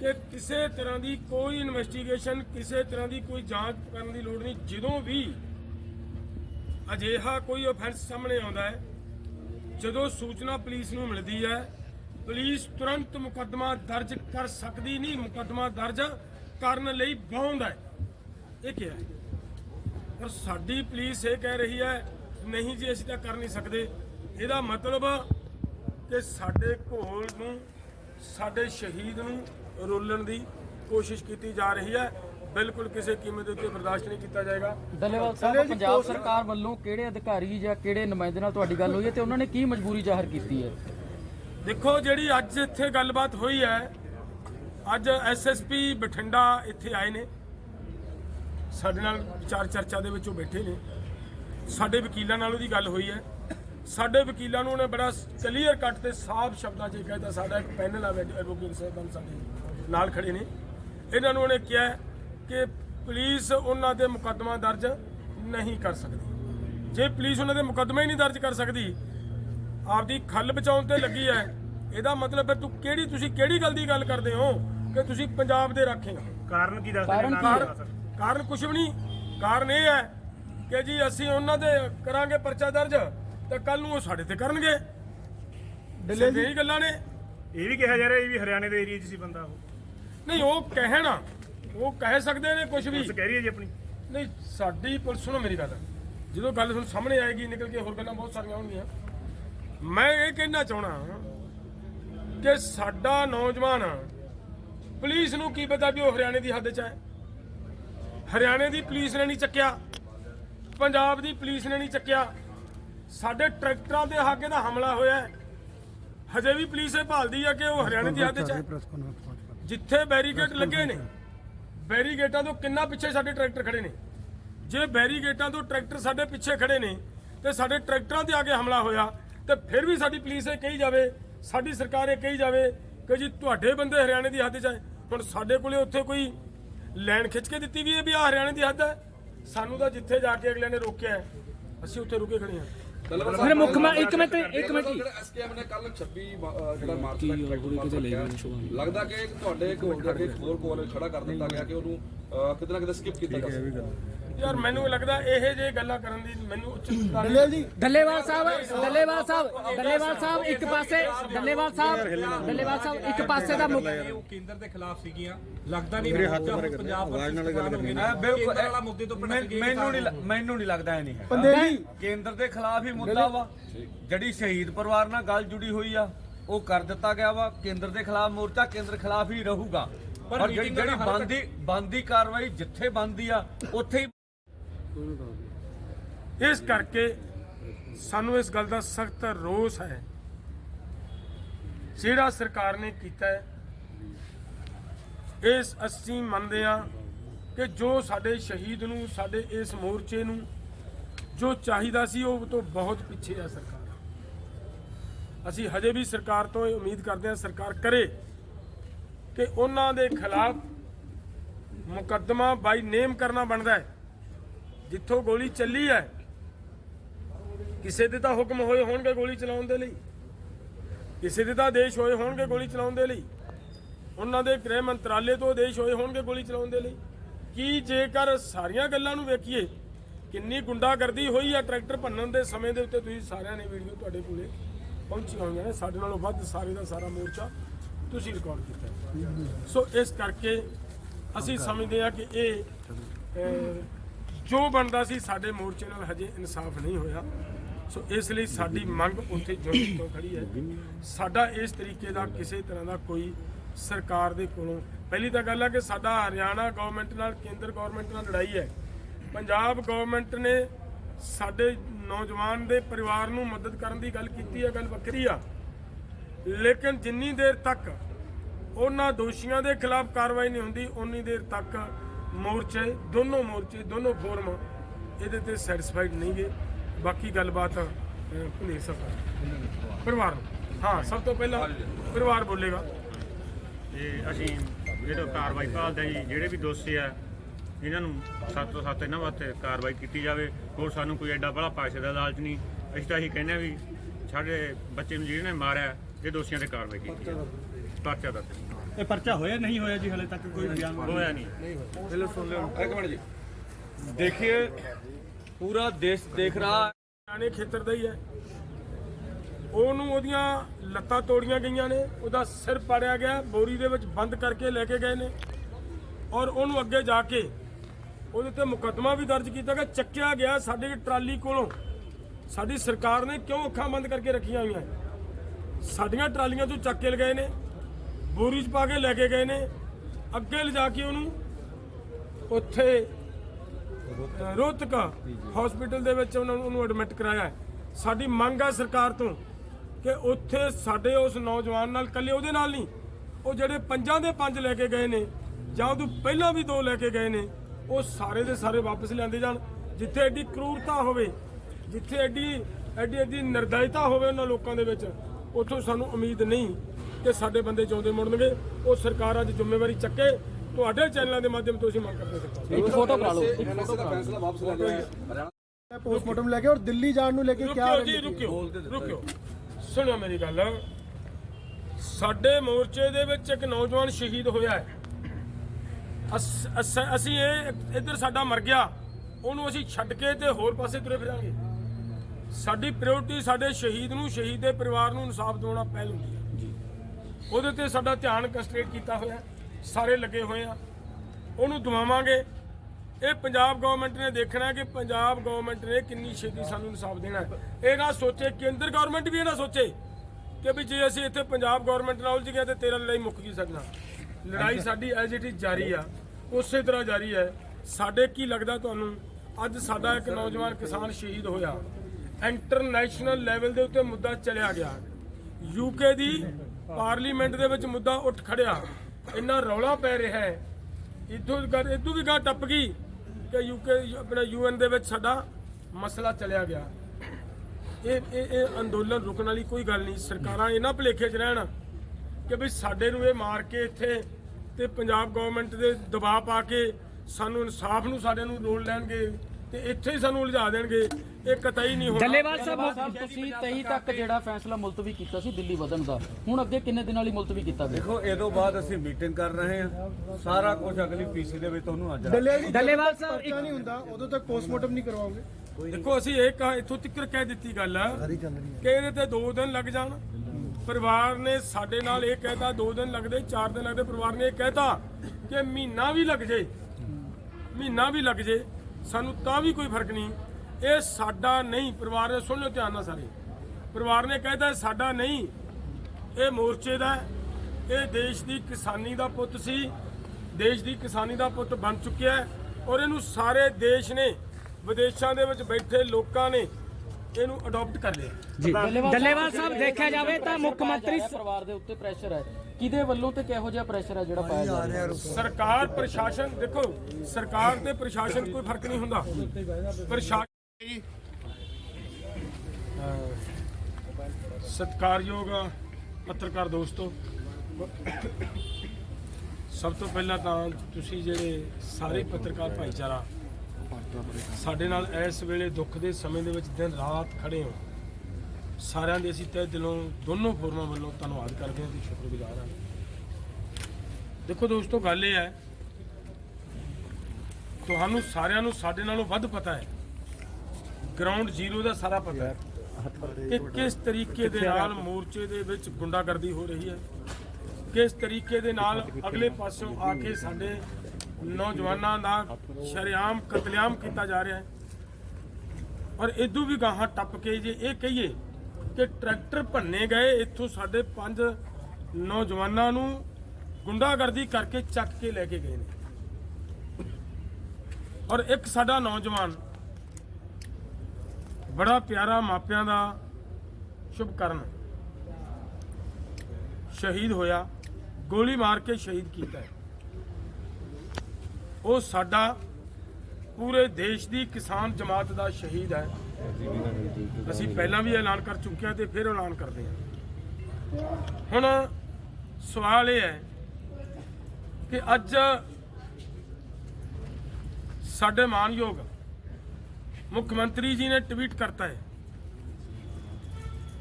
ਕਿ ਕਿਸੇ ਤਰ੍ਹਾਂ ਦੀ ਕੋਈ ਇਨਵੈਸਟੀਗੇਸ਼ਨ ਕਿਸੇ ਤਰ੍ਹਾਂ ਦੀ ਕੋਈ ਜਾਂਚ ਕਰਨ ਦੀ ਲੋੜ ਨਹੀਂ। ਜਦੋਂ ਵੀ ਅਜਿਹਾ ਕੋਈ ਆਫੈਂਸ ਸਾਹਮਣੇ ਆਉਂਦਾ ਹੈ, ਜਦੋਂ ਸੂਚਨਾ ਪੁਲਿਸ ਨੂੰ ਮਿਲਦੀ ਹੈ, ਪੁਲਿਸ ਤੁਰੰਤ ਮੁਕੱਦਮਾ ਦਰਜ ਕਰ ਸਕਦੀ ਨਹੀਂ, ਮੁਕੱਦਮਾ ਦਰਜ ਕਰਨ ਲਈ ਬਾਉਂਡ ਹੈ। ਇਹ ਕਿਹਾ ਪਰ ਸਾਡੀ ਪੁਲਿਸ ਇਹ ਕਹਿ ਰਹੀ ਹੈ, ਨਹੀਂ ਜੀ, ਅਸੀਂ ਤਾਂ ਕਰ ਨਹੀਂ ਸਕਦੇ। ਇਹਦਾ ਮਤਲਬ ਕਿ ਸਾਡੇ ਘੋਲ ਨੂੰ, ਸਾਡੇ ਸ਼ਹੀਦ ਨੂੰ ਰੋਲਣ ਦੀ ਕੋਸ਼ਿਸ਼ ਕੀਤੀ ਜਾ ਰਹੀ ਹੈ। ਬਿਲਕੁਲ ਕਿਸੇ ਕੀਮਤ ਦੇ ਉੱਤੇ ਬਰਦਾਸ਼ਤ ਨਹੀਂ ਕੀਤਾ ਜਾਏਗਾ। ਡੱਲੇਵਾਲ ਸਾਹਿਬ ਪੰਜਾਬ ਸਰਕਾਰ ਵੱਲੋਂ ਕਿਹੜੇ ਅਧਿਕਾਰੀ ਜਾਂ ਕਿਹੜੇ ਨੁਮਾਇੰਦੇ ਨਾਲ ਤੁਹਾਡੀ ਗੱਲ ਹੋਈ ਹੈ ਤੇ ਉਹਨਾਂ ਨੇ ਕੀ ਮਜਬੂਰੀ ਜ਼ਾਹਰ ਕੀਤੀ ਹੈ? ਦੇਖੋ ਜਿਹੜੀ ਅੱਜ ਇੱਥੇ ਗੱਲਬਾਤ ਹੋਈ ਹੈ ਅੱਜ ਐਸਐਸਪੀ ਬਠਿੰਡਾ ਇੱਥੇ ਆਏ ਨੇ। ਸਾਡੇ ਨਾਲ ਵਿਚਾਰ ਚਰਚਾ ਦੇ ਵਿੱਚ ਉਹ ਬੈਠੇ ਨੇ। ਸਾਡੇ ਵਕੀਲਾਂ ਨਾਲ ਉਹਦੀ ਗੱਲ ਹੋਈ ਹੈ। ਸਾਡੇ ਵਕੀਲਾਂ ਨੂੰ ਉਹਨੇ ਬੜਾ ਕਲੀਅਰ ਕੱਟ ਤੇ ਸਾਫ਼ ਸ਼ਬਦਾਂ 'ਚ ਕਹਿਤਾ ਸਾਡਾ ਇੱਕ ਪੈਨਲ ਆ ਐਡਵੋਕੇਟ ਸਾਹਿਬਾਨ ਸਾਡੇ ਨਾਲ ਖੜੇ ਨੇ। ਇਹਨਾਂ ਨੂੰ ਉਹਨੇ ਕਿਹਾ ਕਿ ਪੁਲਿਸ ਉਹਨਾਂ ਦੇ ਮੁਕੱਦਮਾ ਦਰਜ ਨਹੀਂ ਕਰ ਸਕਦੀ। ਜੇ ਪੁਲਿਸ ਉਹਨਾਂ ਦੇ ਮੁਕੱਦਮਾ ਹੀ ਨਹੀਂ ਦਰਜ ਕਰ ਸਕਦੀ ਆਪਦੀ ਖੱਲ ਬਚਾਉਣ ਤੇ ਲੱਗੀ ਹੈ ਇਹਦਾ ਮਤਲਬ ਹੈ ਤੂੰ ਕਿਹੜੀ ਤੁਸੀਂ ਕਿਹੜੀ ਗੱਲ ਦੀ ਗੱਲ ਕਰਦੇ ਹੋ ਕਿ ਤੁਸੀਂ ਪੰਜਾਬ ਦੇ ਰਾਖੇ ਹੋ? ਕਾਰਨ ਕੀ ਦੱਸਦੇ ਕਾਰਨ ਕੀ ਹੈ ਕਾਰਨ ਕੁਛ ਵੀ ਨਹੀਂ। ਕਾਰਨ ਇਹ ਹੈ ਕਿ ਜੀ ਅਸੀਂ ਉਹਨਾਂ ਦੇ ਕਰਾਂਗੇ ਪਰਚਾ ਦਰਜ ਤਾਂ ਕੱਲ ਨੂੰ ਉਹ ਸਾਡੇ ਤੇ ਕਰਨਗੇ। ਸਿਰਫ ਇਹੀ ਗੱਲਾਂ ਨੇ। ਇਹ ਵੀ ਕਿਹਾ ਜਾ ਰਿਹਾ ਇਹ ਵੀ ਹਰਿਆਣੇ ਦੇ ਏਰੀਆ 'ਚ ਸੀ ਬੰਦਾ ਉਹ। ਨਹੀਂ ਉਹ ਕਹਿਣਾ ਉਹ ਕਹਿ ਸਕਦੇ ਨੇ ਕੁਝ ਵੀ। ਪੁਲਿਸ ਕਹਿ ਰਹੀ ਹੈ ਜੀ ਆਪਣੀ। ਨਹੀਂ ਸਾਡੀ ਪੁਲਿਸ ਸੁਣੋ ਮੇਰੀ ਗੱਲ। ਜਦੋਂ ਗੱਲ ਤੁਹਾਨੂੰ ਸਾਹਮਣੇ ਆਏਗੀ ਨਿਕਲ ਕੇ ਹੋਰ ਗੱਲਾਂ ਬਹੁਤ ਸਾਰੀਆਂ ਹੋਣਗੀਆਂ। ਮੈਂ ਇਹ ਕਹਿਣਾ ਚਾਹਣਾ ਕਿ ਸਾਡਾ ਨੌਜਵਾਨ ਪੁਲਿਸ ਨੂੰ ਕੀ ਪਤਾ ਵੀ ਉਹ ਹਰਿਆਣੇ ਦੀ ਹੱਦ 'ਚ ਹੈ? ਹਰਿਆਣੇ ਦੀ ਪੁਲਿਸ ਨੇ ਨਹੀਂ ਚੱਕਿਆ। ਪੰਜਾਬ ਦੀ ਪੁਲਿਸ ਨੇ ਨਹੀਂ ਚੱਕਿਆ। ਸਾਡੇ ਟਰੈਕਟਰਾਂ ਦੇ ਹਾਕੇ ਦਾ ਹਮਲਾ ਹੋਇਆ। ਹਜੇ ਵੀ ਪੁਲਿਸ ਇਹ ਭਾਲਦੀ ਹੈ ਕਿ ਉਹ ਹਰਿਆਣੇ ਦੀ ਹੱਦ 'ਚ ਹੈ। ਜਿੱਥੇ ਬੈਰੀਕੇਡ ਲੱਗੇ ਨੇ। ਬੈਰੀਗੇਟਾਂ ਤੋਂ ਕਿੰਨਾ ਪਿੱਛੇ ਸਾਡੇ ਟਰੈਕਟਰ ਖੜੇ ਨੇ? ਜੇ ਬੈਰੀਗੇਟਾਂ ਤੋਂ ਟਰੈਕਟਰ ਸਾਡੇ ਪਿੱਛੇ ਖੜੇ ਨੇ, ਤੇ ਸਾਡੇ ਟਰੈਕਟਰਾਂ ਤੇ ਆ ਕੇ ਹਮਲਾ ਹੋਇਆ, ਤੇ ਫਿਰ ਵੀ ਸਾਡੀ ਪੁਲਿਸ ਇਹ ਕਹੀ ਜਾਵੇ, ਸਾਡੀ ਸਰਕਾਰ ਇਹ ਕਹੀ ਜਾਵੇ ਕਿ ਜੀ ਤੁਹਾਡੇ ਬੰਦੇ ਹਰਿਆਣੇ ਦੀ ਹੱਦ 'ਚ ਆਏ। ਹੁਣ ਸਾਡੇ ਕੋਲੇ ਉੱਥੇ ਕੋਈ ਲੈਣ ਖਿੱਚ ਕੇ ਦਿੱਤੀ ਵੀ ਹੈ ਵੀ ਆ ਹਰਿਆਣੇ ਦੀ ਹੱਦ ਹੈ? ਸਾਨੂੰ ਤਾਂ ਜਿੱਥੇ ਜਾ ਕੇ ਅਗਲੇ ਨੇ ਰੋਕਿਆ ਅਸੀਂ ਉੱਥੇ ਰੁਕੇ ਖੜੇ ਹਾਂ। ਮੇਰੇ ਮੁੱਖ ਮੈਂ ਇੱਕ ਮਿੰਟ ਇੱਕ ਮਿੰਟ ਜੀ। ਐਸਕੇਐਮ ਨੇ ਕੱਲ 26 ਮ- ਅਹ ਜਿਹੜਾ ਮਾਰਚ ਟਰੈਕਟਰ ਰੱਖਿਆ ਲੱਗਦਾ ਕਿ ਤੁਹਾਡੇ ਕੋਲ ਦੇ ਅੱਗੇ ਇੱਕ ਹੋਰ ਕੋਲ ਖੜਾ ਕਰ ਦਿੱਤਾ ਗਿਆ ਕਿ ਉਹਨੂੰ ਕਿਤੇ ਨਾ ਕਿਤੇ ਸਕਿਪ ਕੀਤਾ ਸਕਦਾ। ਯਾਰ ਮੈਨੂੰ ਲੱਗਦਾ ਇਹ ਜੇ ਗੱਲਾਂ ਕਰਨ ਦੀ ਮੈਨੂੰ ਉੱਚ ਅਧਿਕਾਰੀ ਡੱਲੇਵਾਲ ਸਾਹਿਬ ਡੱਲੇਵਾਲ ਸਾਹਿਬ ਡੱਲੇਵਾਲ ਸਾਹਿਬ ਇੱਕ ਪਾਸੇ ਡੱਲੇਵਾਲ ਸਾਹਿਬ ਡੱਲੇਵਾਲ ਸਾਹਿਬ ਇੱਕ ਪਾਸੇ ਦਾ ਮੁੱਖ ਉਹ ਕੇਂਦਰ ਦੇ ਖਿਲਾਫ ਸੀਗੀਆਂ। ਲੱਗਦਾ ਨਹੀਂ ਮੇਰੇ ਹੱਥ ਪੰਜਾਬ ਆਵਾਜ਼ ਨਾਲ ਗੱਲ ਕਰੀ ਬਿਲਕੁਲ। ਵਾਲਾ ਮੁੱਦੇ ਤੋਂ ਗਏ ਮੈਨੂੰ ਨਹੀਂ ਮੈਨੂੰ ਨਹੀਂ ਲੱਗਦਾ ਇਹ ਨਹੀਂ ਹੈ। ਕੇਂਦਰ ਦੇ ਖਿਲਾਫ ਹੀ ਮੁੱਦਾ ਵਾ। ਜਿਹੜੀ ਸ਼ਹੀਦ ਪਰਿਵਾਰ ਨਾਲ ਗੱਲ ਜੁੜੀ ਹੋਈ ਆ ਉਹ ਕਰ ਦਿੱਤਾ ਗਿਆ ਵਾ। ਕੇਂਦਰ ਦੇ ਖਿਲਾਫ ਮੋਰਚਾ ਕੇਂਦਰ ਖਿਲਾਫ ਹੀ ਰਹੂਗਾ। ਪਰ ਜਿਹੜੀ ਜਿਹੜੀ ਬੰਦੀ ਬੰਦੀ ਕਾਰਵਾਈ ਜਿੱਥੇ ਬੰਦੀ ਆ ਉੱਥੇ ਹੀ ਇਸ ਕਰਕੇ ਸਾਨੂੰ ਇਸ ਗੱਲ ਦਾ ਸਖਤ ਰੋਸ ਹੈ। ਜਿਹੜਾ ਸਰਕਾਰ ਨੇ ਕੀਤਾ ਹੈ, ਇਸ ਅਸੀਂ ਮੰਨਦੇ ਹਾਂ ਕਿ ਜੋ ਸਾਡੇ ਸ਼ਹੀਦ ਨੂੰ, ਸਾਡੇ ਇਸ ਮੋਰਚੇ ਨੂੰ ਜੋ ਚਾਹੀਦਾ ਸੀ, ਉਹ ਤੋਂ ਬਹੁਤ ਪਿੱਛੇ ਹੈ ਸਰਕਾਰ। ਅਸੀਂ ਹਜੇ ਵੀ ਸਰਕਾਰ ਤੋਂ ਇਹ ਉਮੀਦ ਕਰਦੇ ਹਾਂ ਸਰਕਾਰ ਕਰੇ ਕਿ ਉਹਨਾਂ ਦੇ ਖਿਲਾਫ ਮੁਕੱਦਮਾ ਬਾਈ ਨੇਮ ਕਰਨਾ ਬਣਦਾ ਹੈ। ਜਿੱਥੋਂ ਗੋਲੀ ਚੱਲੀ ਹੈ, ਕਿਸੇ ਦੇ ਤਾਂ ਹੁਕਮ ਹੋਏ ਹੋਣਗੇ ਗੋਲੀ ਚਲਾਉਣ ਦੇ ਲਈ। ਕਿਸੇ ਦੇ ਤਾਂ ਆਦੇਸ਼ ਹੋਏ ਹੋਣਗੇ ਗੋਲੀ ਚਲਾਉਣ ਦੇ ਲਈ। ਉਹਨਾਂ ਦੇ ਗ੍ਰਹਿ ਮੰਤਰਾਲੇ ਤੋਂ ਆਦੇਸ਼ ਹੋਏ ਹੋਣਗੇ ਗੋਲੀ ਚਲਾਉਣ ਦੇ ਲਈ। ਕੀ ਜੇਕਰ ਸਾਰੀਆਂ ਗੱਲਾਂ ਨੂੰ ਵੇਖੀਏ, ਕਿੰਨੀ ਗੁੰਡਾਗਰਦੀ ਹੋਈ ਆ ਟਰੈਕਟਰ ਭੰਨਣ ਦੇ ਸਮੇਂ ਦੇ ਉੱਤੇ, ਤੁਸੀਂ ਸਾਰਿਆਂ ਨੇ ਵੀਡੀਓ ਤੁਹਾਡੇ ਕੋਲੇ ਪਹੁੰਚੀ ਹੋਈਆਂ ਨੇ। ਸਾਡੇ ਨਾਲੋਂ ਵੱਧ ਸਾਰੇ ਦਾ ਸਾਰਾ ਮੋਰਚਾ ਤੁਸੀਂ ਰਿਕਾਰਡ ਕੀਤਾ ਸੋ ਇਸ ਕਰਕੇ ਅਸੀਂ ਸਮਝਦੇ ਹਾਂ ਕਿ ਇਹ ਜੋ ਬਣਦਾ ਸੀ ਸਾਡੇ ਮੋਰਚੇ ਨਾਲ ਹਜੇ ਇਨਸਾਫ ਨਹੀਂ ਹੋਇਆ। ਸੋ ਇਸ ਲਈ ਸਾਡੀ ਮੰਗ ਉੱਥੇ ਜੁੜ ਤੋਂ ਖੜੀ ਹੈ। ਸਾਡਾ ਇਸ ਤਰੀਕੇ ਦਾ ਕਿਸੇ ਤਰ੍ਹਾਂ ਦਾ ਕੋਈ ਸਰਕਾਰ ਦੇ ਕੋਲੋਂ ਪਹਿਲੀ ਤਾਂ ਗੱਲ ਹੈ ਕਿ ਸਾਡਾ ਹਰਿਆਣਾ ਗਵਰਨਮੈਂਟ ਨਾਲ, ਕੇਂਦਰ ਗਵਰਨਮੈਂਟ ਨਾਲ ਲੜਾਈ ਹੈ। ਪੰਜਾਬ ਗਵਰਨਮੈਂਟ ਨੇ ਸਾਡੇ ਨੌਜਵਾਨ ਦੇ ਪਰਿਵਾਰ ਨੂੰ ਮਦਦ ਕਰਨ ਦੀ ਗੱਲ ਕੀਤੀ ਹੈ, ਗੱਲ ਵੱਖਰੀ ਆ। ਲੇਕਿਨ ਜਿੰਨੀ ਦੇਰ ਤੱਕ ਉਹਨਾਂ ਦੋਸ਼ੀਆਂ ਦੇ ਖਿਲਾਫ ਕਾਰਵਾਈ ਨਹੀਂ ਹੁੰਦੀ ਉਨੀ ਦੇਰ ਤੱਕ ਮੋਰਚੇ ਦੋਨੋਂ ਮੋਰਚੇ, ਦੋਨੋਂ ਫੋਰਮ ਇਹਦੇ ਤੇ ਸੈਟੀਸਫਾਈਡ ਨਹੀਂਗੇ ਬਾਕੀ ਗੱਲਬਾਤ ਭੁਨੇਰ ਸਾਹਿਬ ਪਰਿਵਾਰ ਹਾਂ, ਸਭ ਤੋਂ ਪਹਿਲਾਂ ਪਰਿਵਾਰ ਬੋਲੇਗਾ। ਤੇ ਅਸੀਂ ਜਿਹੜਾ ਕਾਰਵਾਈ ਭਾਲਦੇ ਜੀ, ਜਿਹੜੇ ਵੀ ਦੋਸ਼ੀ ਆ, ਇਹਨਾਂ ਨੂੰ ਸੱਤ ਤੋਂ ਸੱਤ ਇਹਨਾਂ ਵਾਸਤੇ ਕਾਰਵਾਈ ਕੀਤੀ ਜਾਵੇ। ਹੋਰ ਸਾਨੂੰ ਕੋਈ ਐਡਾ ਬੜਾ ਪੈਸੇ ਦਾ ਲਾਲਚ ਨਹੀਂ। ਅਸੀਂ ਤਾਂ ਇਹੀ ਕਹਿੰਦੇ ਆ ਵੀ ਸਾਡੇ ਬੱਚੇ ਨੂੰ ਜਿਹਨੇ ਮਾਰਿਆ, ਇਹ ਦੋਸ਼ੀਆਂ ਤੇ ਕਾਰਵਾਈ ਕੀਤੀ ਜਾਵੇ। ਪਰਚਾ ਦਾ ਇਹ ਪਰਚਾ ਹੋਇਆ ਨਹੀਂ ਹੋਇਆ ਜੀ ਹਲੇ ਤੱਕ ਕੋਈ ਬਿਆਨ? ਹੋਇਆ ਨਹੀਂ। ਨਹੀਂ ਹੋਇਆ। ਸੁਣ ਲਿਓ। ਇੱਕ ਮਿੰਟ ਜੀ। ਦੇਖਿਏ ਪੂਰਾ ਦੇਸ਼ ਦੇਖ ਰਹਾ। ਆਣੇ ਖੇਤਰ ਦਾ ਹੀ ਹੈ। ਉਹਨੂੰ ਉਹਦੀਆਂ ਲੱਤਾਂ ਤੋੜੀਆਂ ਗਈਆਂ ਨੇ ਉਹਦਾ ਸਿਰ ਪਾੜਿਆ ਗਿਆ ਬੋਰੀ ਦੇ ਵਿੱਚ ਬੰਦ ਕਰਕੇ ਲੈ ਕੇ ਗਏ ਨੇ। ਔਰ ਉਹਨੂੰ ਅੱਗੇ ਜਾ ਕੇ ਉਹਦੇ ਤੇ ਮੁਕੱਦਮਾ ਵੀ ਦਰਜ ਕੀਤਾ ਗਿਆ ਚੱਕਿਆ ਗਿਆ ਸਾਡੀ ਟਰਾਲੀ ਕੋਲੋਂ। ਸਾਡੀ ਸਰਕਾਰ ਨੇ ਕਿਉਂ ਅੱਖਾਂ ਬੰਦ ਕਰਕੇ ਰੱਖੀਆਂ ਹੋਈਆਂ? ਸਾਡੀਆਂ ਟਰਾਲੀਆਂ ਤੋਂ ਚੱਕ ਕੇ ਲਗਾਏ ਨੇ। ਬੋਰੀ 'ਚ ਪਾ ਕੇ ਲੈ ਕੇ ਗਏ ਨੇ। ਅੱਗੇ ਲਿਜਾ ਕੇ ਉਹਨੂੰ ਉੱਥੇ ਰੋਹਤਕ ਹਸਪੀਟਲ ਦੇ ਵਿੱਚ ਉਹਨਾਂ ਨੂੰ ਉਹਨੂੰ ਐਡਮਿਟ ਕਰਾਇਆ ਸਾਡੀ ਮੰਗ ਹੈ ਸਰਕਾਰ ਤੋਂ ਕਿ ਉੱਥੇ ਸਾਡੇ ਉਸ ਨੌਜਵਾਨ ਨਾਲ ਕੱਲੇ ਉਹਦੇ ਨਾਲ ਨਹੀਂ, ਉਹ ਜਿਹੜੇ ਪੰਜਾਂ ਦੇ ਪੰਜ ਲੈ ਕੇ ਗਏ ਨੇ, ਜਾਂ ਉਹ ਤੋਂ ਪਹਿਲਾਂ ਵੀ ਦੋ ਲੈ ਕੇ ਗਏ ਨੇ, ਉਹ ਸਾਰੇ ਦੇ ਸਾਰੇ ਵਾਪਸ ਲਿਆਂਦੇ ਜਾਣ। ਜਿੱਥੇ ਐਡੀ ਕਰੂਰਤਾ ਹੋਵੇ, ਜਿੱਥੇ ਐਡੀ ਐਡੀ ਐਡੀ ਨਿਰਦਇਤਾ ਹੋਵੇ ਉਹਨਾਂ ਲੋਕਾਂ ਦੇ ਵਿੱਚ, ਉੱਥੋਂ ਸਾਨੂੰ ਉਮੀਦ ਨਹੀਂ। ਕਿ ਸਾਡੇ ਬੰਦੇ ਜਿਉਂਦੇ ਮੁੜਨਗੇ ਉਹ ਸਰਕਾਰ ਅੱਜ ਜ਼ਿੰਮੇਵਾਰੀ ਚੱਕੇ ਤੁਹਾਡੇ ਚੈਨਲਾਂ ਦੇ ਮਾਧਿਅਮ ਤੋਂ ਅਸੀਂ ਮੰਗ ਕਰਦੇ ਹਾਂ ਇੱਕ ਫੋਟੋ ਕਰਾ ਲਓ। ਐਨਐਸਏ ਦਾ ਫੈਸਲਾ ਵਾਪਸ ਲੈ ਲਿਆ ਹਰਿਆਣਾ ਪੋਸਟਮਾਰਟਮ ਲੈ ਕੇ ਔਰ ਦਿੱਲੀ ਜਾਣ ਨੂੰ ਲੈ ਕੇ ਰੁਕਿਓ ਜੀ ਰੁਕਿਓ ਰੁਕਿਓ। ਸੁਣਿਓ ਮੇਰੀ ਗੱਲ। ਸਾਡੇ ਮੋਰਚੇ ਦੇ ਵਿੱਚ ਇੱਕ ਨੌਜਵਾਨ ਸ਼ਹੀਦ ਹੋਇਆ ਹੈ। ਅਸੀਂ ਇਹ ਇੱਧਰ ਸਾਡਾ ਮਰ ਗਿਆ ਉਹਨੂੰ ਅਸੀਂ ਛੱਡ ਕੇ ਤੇ ਹੋਰ ਪਾਸੇ ਤੁਰੇ ਫਿਰਾਂਗੇ। ਸਾਡੀ ਪ੍ਰਾਇੋਰਟੀ ਸਾਡੇ ਸ਼ਹੀਦ ਨੂੰ ਸ਼ਹੀਦ ਦੇ ਪਰਿਵਾਰ ਨੂੰ ਇਨਸਾਫ ਦਿਵਾਉਣਾ ਪਹਿਲ ਹੁੰਦੀ ਹੈ। ਉਹਦੇ ਤੇ ਸਾਡਾ ਧਿਆਨ ਕੰਸਟਰੇਟ ਕੀਤਾ ਹੋਇਆ ਸਾਰੇ ਲੱਗੇ ਹੋਏ ਆ। ਉਹਨੂੰ ਦਵਾਵਾਂਗੇ। ਇਹ ਪੰਜਾਬ ਗਵਰਨਮੈਂਟ ਨੇ ਦੇਖਣਾ ਕਿ ਪੰਜਾਬ ਗਵਰਨਮੈਂਟ ਨੇ ਕਿੰਨੀ ਛੇਤੀ ਸਾਨੂੰ ਇਨਸਾਫ ਦੇਣਾ ਇਹ ਨਾ ਸੋਚੇ, ਕੇਂਦਰ ਗਵਰਨਮੈਂਟ ਵੀ ਇਹ ਨਾ ਸੋਚੇ ਕਿ ਵੀ ਜੇ ਅਸੀਂ ਇੱਥੇ ਪੰਜਾਬ ਗਵਰਨਮੈਂਟ ਨਾਲ ਉਲਝ ਗਏ ਤੇ ਤੇਰਾ ਲੜਾਈ ਮੁੱਕ ਗਈ ਸਕਦਾ। ਲੜਾਈ ਸਾਡੀ ਐਜ ਇਟ ਇਜ਼ ਜਾਰੀ ਆ। ਉਸੇ ਤਰ੍ਹਾਂ ਜਾਰੀ ਹੈ। ਸਾਡੇ ਕੀ ਲੱਗਦਾ ਤੁਹਾਨੂੰ? ਅੱਜ ਸਾਡਾ ਇੱਕ ਨੌਜਵਾਨ ਕਿਸਾਨ ਸ਼ਹੀਦ ਹੋਇਆ। ਇੰਟਰਨੈਸ਼ਨਲ ਲੈਵਲ ਦੇ ਉੱਤੇ ਮੁੱਦਾ ਚੱਲਿਆ ਗਿਆ। ਯੂਕੇ ਦੀ ਪਾਰਲੀਮੈਂਟ ਦੇ ਵਿੱਚ ਮੁੱਦਾ ਉੱਠ ਖੜਿਆ। ਇੰਨਾ ਰੌਲਾ ਪੈ ਰਿਹਾ ਹੈ। ਇਦੋਂ ਗੱਲ ਇਦੋਂ ਵੀ ਗਾ ਟੱਪ ਗਈ ਕਿ ਯੂਕੇ ਆਪਣਾ ਯੂਐਨ ਦੇ ਵਿੱਚ ਸਾਡਾ ਮਸਲਾ ਚਲਿਆ ਗਿਆ। ਇਹ ਇਹ ਅੰਦੋਲਨ ਰੁਕਣ ਵਾਲੀ ਕੋਈ ਗੱਲ ਨਹੀਂ। ਸਰਕਾਰਾਂ ਇਹਨਾਂ ਭੁਲੇਖੇ 'ਚ ਰਹਿਣ ਕਿ ਵੀ ਸਾਡੇ ਨੂੰ ਇਹ ਮਾਰ ਕੇ ਇੱਥੇ ਤੇ ਪੰਜਾਬ ਗਵਰਨਮੈਂਟ ਦੇ ਦਬਾਅ ਪਾ ਕੇ ਸਾਨੂੰ ਇਨਸਾਫ ਨੂੰ ਸਾਡੇ ਨੂੰ ਰੋਲ ਲੈਣਗੇ ਤੇ ਇੱਥੇ ਹੀ ਸਾਨੂੰ ਉਲਝਾ ਦੇਣਗੇ। ਇਹ ਕਤਈ ਨਹੀਂ ਹੋਣਾ। ਡੱਲੇਵਾਲ ਸਾਹਿਬ ਤੁਸੀਂ 23 ਤੱਕ ਜਿਹੜਾ ਫੈਸਲਾ ਮੁਲਤਵੀ ਕੀਤਾ ਸੀ ਦਿੱਲੀ ਵਧਣ ਦਾ ਹੁਣ ਅੱਗੇ ਕਿੰਨੇ ਦਿਨਾਂ ਲਈ ਮੁਲਤਵੀ ਕੀਤਾ ਗਿਆ? ਦੇਖੋ ਇਹ ਤੋਂ ਬਾਅਦ ਅਸੀਂ ਮੀਟਿੰਗ ਕਰ ਰਹੇ ਹਾਂ। ਸਾਰਾ ਕੁਝ ਅਗਲੀ ਪੀਸੀ ਦੇ ਵਿੱਚ ਤੁਹਾਨੂੰ ਅੱਜ ਡੱਲੇਵਾਲ ਸਾਹਿਬ ਇੱਕ ਨਹੀਂ ਹੁੰਦਾ ਉਦੋਂ ਤੱਕ ਪੋਸਟਮਾਰਟਮ ਨਹੀਂ ਕਰਵਾਓਗੇ? ਦੇਖੋ ਅਸੀਂ ਇਹ ਕਹਾ ਇੱਥੋਂ ਤੱਕ ਕਹਿ ਦਿੱਤੀ ਗੱਲ ਆ ਕਿ ਇਹਦੇ ਤੇ 2 ਦਿਨ ਲੱਗ ਜਾਣ। ਪਰਿਵਾਰ ਨੇ ਸਾਡੇ ਨਾਲ ਇਹ ਕਹਿਤਾ 2 ਦਿਨ ਲੱਗਦੇ 4 ਦਿਨ ਲੱਗਦੇ ਪਰਿਵਾਰ ਨੇ ਇਹ ਕਹਿਤਾ ਕਿ ਮਹੀਨਾ ਵੀ ਲੱਗ ਜੇ। ਮਹੀਨਾ ਵੀ ਲੱਗ ਜੇ ਸਾਨੂੰ ਤਾਂ ਵੀ ਕੋਈ ਫ਼ਰਕ ਨਹੀਂ। ਇਹ ਸਾਡਾ ਨਹੀਂ ਪਰਿਵਾਰ ਨੇ ਸੁਣ ਲਿਓ ਧਿਆਨ ਨਾਲ ਸਾਰੇ। ਪਰਿਵਾਰ ਨੇ ਕਹਿਤਾ ਸਾਡਾ ਨਹੀਂ। ਇਹ ਮੋਰਚੇ ਦਾ। ਇਹ ਦੇਸ਼ ਦੀ ਕਿਸਾਨੀ ਦਾ ਪੁੱਤ ਸੀ। ਦੇਸ਼ ਦੀ ਕਿਸਾਨੀ ਦਾ ਪੁੱਤ ਬਣ ਚੁੱਕਿਆ ਔਰ ਇਹਨੂੰ ਸਾਰੇ ਦੇਸ਼ ਨੇ ਵਿਦੇਸ਼ਾਂ ਦੇ ਵਿੱਚ ਬੈਠੇ ਲੋਕਾਂ ਨੇ ਇਹਨੂੰ ਅਡਾਪਟ ਕਰ ਲਿਆ। ਜੀ। ਡੱਲੇਵਾਲ ਸਾਹਿਬ ਦੇਖਿਆ ਜਾਵੇ ਤਾਂ ਮੁੱਖ ਮੰਤਰੀ ਪਰਿਵਾਰ ਦੇ ਉੱਤੇ ਪ੍ਰੈਸ਼ਰ ਹੈ। ਕਿਹਦੇ ਵੱਲੋਂ ਤੇ ਕਿਹੋ ਜਿਹਾ ਪ੍ਰੈਸ਼ਰ ਹੈ ਜਿਹੜਾ ਪਾਇਆ ਜਾ ਰਿਹਾ? ਸਰਕਾਰ ਪ੍ਰਸ਼ਾਸਨ ਦੇਖੋ ਸਰਕਾਰ ਤੇ ਪ੍ਰਸ਼ਾਸਨ ਕੋਈ ਫ਼ਰਕ ਨਹੀਂ ਹੁੰਦਾ। ਪ੍ਰਸ਼ਾਸਨ ਅਹ ਸਤਿਕਾਰਯੋਗ ਪੱਤਰਕਾਰ ਦੋਸਤੋ, ਸਭ ਤੋਂ ਪਹਿਲਾਂ ਤਾਂ ਤੁਸੀਂ ਜਿਹੜੇ ਸਾਰੇ ਪੱਤਰਕਾਰ ਭਾਈਚਾਰਾ, ਸਾਡੇ ਨਾਲ ਇਸ ਵੇਲੇ ਦੁੱਖ ਦੇ ਸਮੇਂ ਦੇ ਵਿੱਚ ਦਿਨ ਰਾਤ ਖੜੇ ਹੋ। ਸਾਰਿਆਂ ਦੇ ਅਸੀਂ ਤਹਿ ਦਿਲੋਂ ਦੋਨੋਂ ਫੋਰਮਾਂ ਵੱਲੋਂ ਧੰਨਵਾਦ ਕਰਦੇ ਹਾਂ ਤੇ ਸ਼ੁਕਰਗੁਜ਼ਾਰ ਹਾਂ। ਦੇਖੋ ਦੋਸਤੋ, ਗੱਲ ਇਹ ਹੈ, ਤੁਹਾਨੂੰ ਸਾਰਿਆਂ ਨੂੰ ਸਾਡੇ ਨਾਲੋਂ ਵੱਧ ਪਤਾ ਹੈ ਗਰਾਊਂਡ ਜ਼ੀਰੋ ਦਾ ਸਾਰਾ ਪਤਾ ਹੈ ਕਿ ਕਿਸ ਤਰੀਕੇ ਦੇ ਨਾਲ ਮੋਰਚੇ ਦੇ ਵਿੱਚ ਗੁੰਡਾਗਰਦੀ ਹੋ ਰਹੀ ਹੈ। ਕਿਸ ਤਰੀਕੇ ਦੇ ਨਾਲ ਅਗਲੇ ਪਾਸਿਓਂ ਆ ਕੇ ਸਾਡੇ ਨੌਜਵਾਨਾਂ ਦਾ ਸ਼ਰੇਆਮ ਕਤਲੇਆਮ ਕੀਤਾ ਜਾ ਰਿਹਾ ਹੈ। ਔਰ ਇਦੋਂ ਵੀ ਗਾਹਾਂ ਟੱਪ ਕੇ ਜੇ ਇਹ ਕਹੀਏ ਕਿ ਟਰੈਕਟਰ ਭੰਨੇ ਗਏ ਇੱਥੋਂ ਸਾਡੇ ਪੰਜ ਨੌਜਵਾਨਾਂ ਨੂੰ ਗੁੰਡਾਗਰਦੀ ਕਰਕੇ ਚੱਕ ਕੇ ਲੈ ਕੇ ਗਏ ਨੇ। ਔਰ ਇੱਕ ਸਾਡਾ ਨੌਜਵਾਨ ਬੜਾ ਪਿਆਰਾ ਮਾਪਿਆਂ ਦਾ ਸ਼ੁਭਕਰਨ ਸ਼ਹੀਦ ਹੋਇਆ, ਗੋਲੀ ਮਾਰ ਕੇ ਸ਼ਹੀਦ ਕੀਤਾ ਹੈ। ਉਹ ਸਾਡਾ ਪੂਰੇ ਦੇਸ਼ ਦੀ ਕਿਸਾਨ ਜਮਾਤ ਦਾ ਸ਼ਹੀਦ ਹੈ। ਅਸੀਂ ਪਹਿਲਾਂ ਵੀ ਐਲਾਨ ਕਰ ਚੁੱਕੇ ਹਾਂ ਤੇ ਫਿਰ ਐਲਾਨ ਕਰਦੇ ਹਾਂ। ਹੁਣ ਸਵਾਲ ਇਹ ਹੈ ਕਿ ਅੱਜ ਸਾਡੇ ਮਾਨਯੋਗ ਮੁੱਖ ਮੰਤਰੀ ਜੀ ਨੇ ਟਵੀਟ ਕਰਤਾ ਹੈ।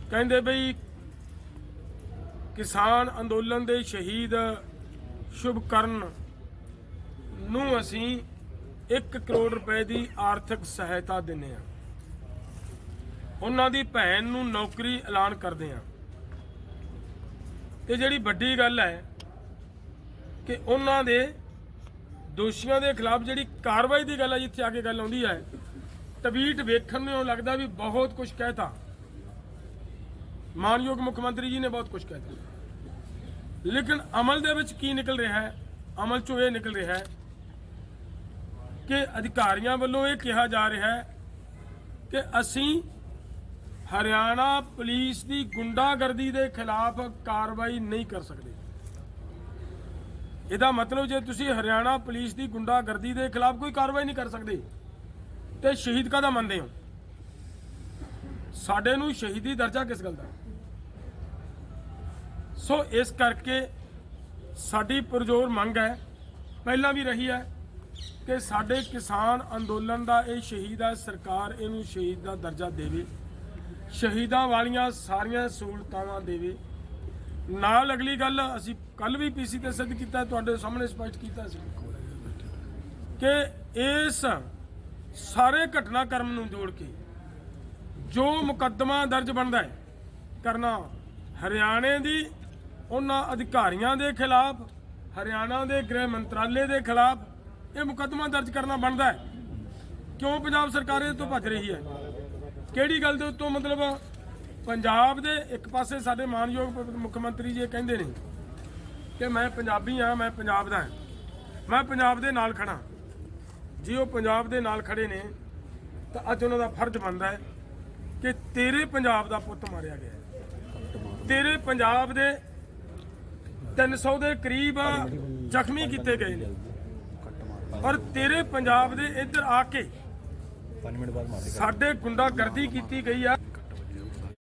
ਕਹਿੰਦੇ ਬਈ, ਕਿਸਾਨ ਅੰਦੋਲਨ ਦੇ ਸ਼ਹੀਦ ਸ਼ੁਭਕਰਨ ਨੂੰ ਅਸੀਂ 1 ਕਰੋੜ ਰੁਪਏ ਦੀ ਆਰਥਿਕ ਸਹਾਇਤਾ ਦਿੰਨੇ ਆ ਉਹਨਾਂ ਦੀ ਭੈਣ ਨੂੰ ਨੌਕਰੀ ਐਲਾਨ ਕਰਦੇ ਆ ਤੇ ਜਿਹੜੀ ਵੱਡੀ ਗੱਲ ਹੈ ਕਿ ਉਹਨਾਂ ਦੇ ਦੋਸ਼ੀਆਂ ਦੇ ਖਿਲਾਫ ਜਿਹੜੀ ਕਾਰਵਾਈ ਦੀ ਗੱਲ ਹੈ ਜਿੱਥੇ ਆ ਕੇ ਗੱਲ ਆਉਂਦੀ ਹੈ ਟਵੀਟ ਵੇਖਣ ਨੂੰ ਲੱਗਦਾ ਵੀ ਬਹੁਤ ਕੁਝ ਕਹਿਤਾ। ਮਾਨਯੋਗ ਮੁੱਖ ਮੰਤਰੀ ਜੀ ਨੇ ਬਹੁਤ ਕੁਝ ਕਹਿਤਾ। ਲੇਕਿਨ ਅਮਲ ਦੇ ਵਿੱਚ ਕੀ ਨਿਕਲ ਰਿਹਾ ਹੈ? ਅਮਲ ਚੋਂ ਇਹ ਨਿਕਲ ਰਿਹਾ ਹੈ ਕਿ ਅਧਿਕਾਰੀਆਂ ਵੱਲੋਂ ਇਹ ਕਿਹਾ ਜਾ ਰਿਹਾ ਹੈ ਕਿ ਅਸੀਂ ਹਰਿਆਣਾ ਪੁਲਿਸ ਦੀ ਗੁੰਡਾਗਰਦੀ ਦੇ ਖਿਲਾਫ ਕਾਰਵਾਈ ਨਹੀਂ ਕਰ ਸਕਦੇ। ਇਹਦਾ ਮਤਲਬ ਜੇ ਤੁਸੀਂ ਹਰਿਆਣਾ ਪੁਲਿਸ ਦੀ ਗੁੰਡਾਗਰਦੀ ਦੇ ਖਿਲਾਫ ਕੋਈ ਕਾਰਵਾਈ ਨਹੀਂ ਕਰ ਸਕਦੇ ਤੇ ਸ਼ਹੀਦ ਕਾਹਦਾ ਮੰਨਦੇ ਹੋ? ਸਾਡੇ ਨੂੰ ਸ਼ਹੀਦੀ ਦਰਜਾ ਕਿਸ ਗੱਲ ਦਾ? ਸੋ ਇਸ ਕਰਕੇ ਸਾਡੀ ਪਰਜ਼ੋਰ ਮੰਗ ਹੈ, ਪਹਿਲਾਂ ਵੀ ਰਹੀ ਹੈ, ਕਿ ਸਾਡੇ ਕਿਸਾਨ ਅੰਦੋਲਨ ਦਾ ਇਹ ਸ਼ਹੀਦ ਹੈ, ਸਰਕਾਰ ਇਹਨੂੰ ਸ਼ਹੀਦ ਦਾ ਦਰਜਾ ਦੇਵੇ, ਸ਼ਹੀਦਾਂ ਵਾਲੀਆਂ ਸਾਰੀਆਂ ਸਹੂਲਤਾਂ ਦੇਵੇ। ਨਾਲ ਅਗਲੀ ਗੱਲ, ਅਸੀਂ ਕੱਲ ਵੀ ਪੀਸੀ ਤੇ ਸਿੱਧ ਕੀਤਾ, ਤੁਹਾਡੇ ਸਾਹਮਣੇ ਸਪਸ਼ਟ ਕੀਤਾ ਸੀ, ਕਿ ਇਸ ਸਾਰੇ ਘਟਨਾਕ੍ਰਮ ਨੂੰ ਜੋੜ ਕੇ ਜੋ ਮੁਕੱਦਮਾ ਦਰਜ ਬਣਦਾ ਹੈ ਕਰਨਾ ਹਰਿਆਣੇ ਦੀ, ਉਹਨਾਂ ਅਧਿਕਾਰੀਆਂ ਦੇ ਖਿਲਾਫ, ਹਰਿਆਣਾ ਦੇ ਗ੍ਰਹਿ ਮੰਤਰਾਲੇ ਦੇ ਖਿਲਾਫ ਇਹ ਮੁਕੱਦਮਾ ਦਰਜ ਕਰਨਾ ਬਣਦਾ ਹੈ। ਕਿਉਂ ਪੰਜਾਬ ਸਰਕਾਰ ਇਹ ਤੋਂ ਭੱਜ ਰਹੀ ਹੈ? ਕਿਹੜੀ ਗੱਲ ਦੇ ਉੱਤੋਂ ਮਤਲਬ ਪੰਜਾਬ ਦੇ ਇੱਕ ਪਾਸੇ ਸਾਡੇ ਮਾਨਯੋਗ ਮੁੱਖ ਮੰਤਰੀ ਜੀ ਇਹ ਕਹਿੰਦੇ ਨੇ ਕਿ ਮੈਂ ਪੰਜਾਬੀ ਹਾਂ, ਮੈਂ ਪੰਜਾਬ ਦਾ ਮੈਂ ਪੰਜਾਬ ਦੇ ਨਾਲ ਖੜਾ ਜੇ ਉਹ ਪੰਜਾਬ ਦੇ ਨਾਲ ਖੜੇ ਨੇ ਤਾਂ ਅੱਜ ਉਹਨਾਂ ਦਾ ਫਰਜ਼ ਬਣਦਾ ਹੈ ਕਿ ਤੇਰੇ ਪੰਜਾਬ ਦਾ ਪੁੱਤ ਮਾਰਿਆ ਗਿਆ। ਤੇਰੇ ਪੰਜਾਬ ਦੇ 300 ਦੇ ਕਰੀਬ ਜ਼ਖਮੀ ਕੀਤੇ ਗਏ ਨੇ। ਔਰ ਤੇਰੇ ਪੰਜਾਬ ਦੇ ਇੱਧਰ ਆ ਕੇ ਸਾਡੇ ਗੁੰਡਾਗਰਦੀ ਕੀਤੀ ਗਈ ਆ।